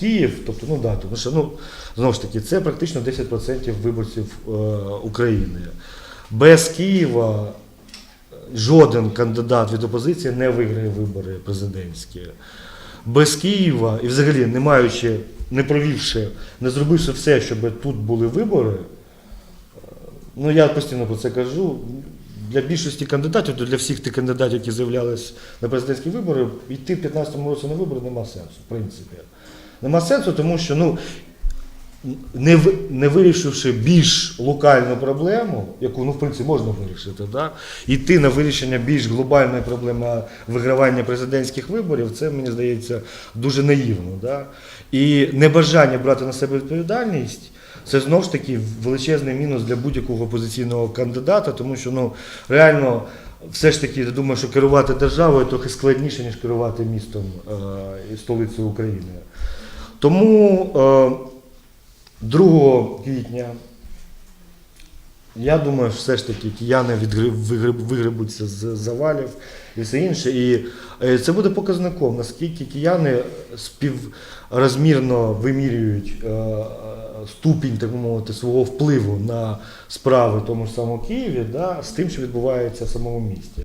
Київ, тобто, ну да, тому що ну знову ж таки, це практично 10% виборців е, України. Без Києва жоден кандидат від опозиції не виграє вибори президентські. Без Києва, і взагалі не маючи, не провівши, не зробивши все, щоб тут були вибори, е, ну я постійно про це кажу. Для більшості кандидатів, то для всіх тих кандидатів, які з'являлись на президентські вибори, йти в 2015 році на вибори нема сенсу, в принципі. Нема сенсу, тому що ну, не, не вирішивши більш локальну проблему, яку ну, в принципі можна вирішити, да? йти на вирішення більш глобальної проблеми вигравання президентських виборів, це мені здається дуже наївно. Да? І небажання брати на себе відповідальність. Це знову ж таки величезний мінус для будь-якого опозиційного кандидата, тому що ну реально все ж таки я думаю, що керувати державою трохи складніше, ніж керувати містом е, і столицею України. Тому е, 2 квітня я думаю, все ж таки кияни вигребуться з завалів і все інше. І е, це буде показником, наскільки кияни співрозмірно вимірюють е, е, ступінь, так мовити, свого впливу на справи тому ж самому Києві, да, з тим, що відбувається в самому місті.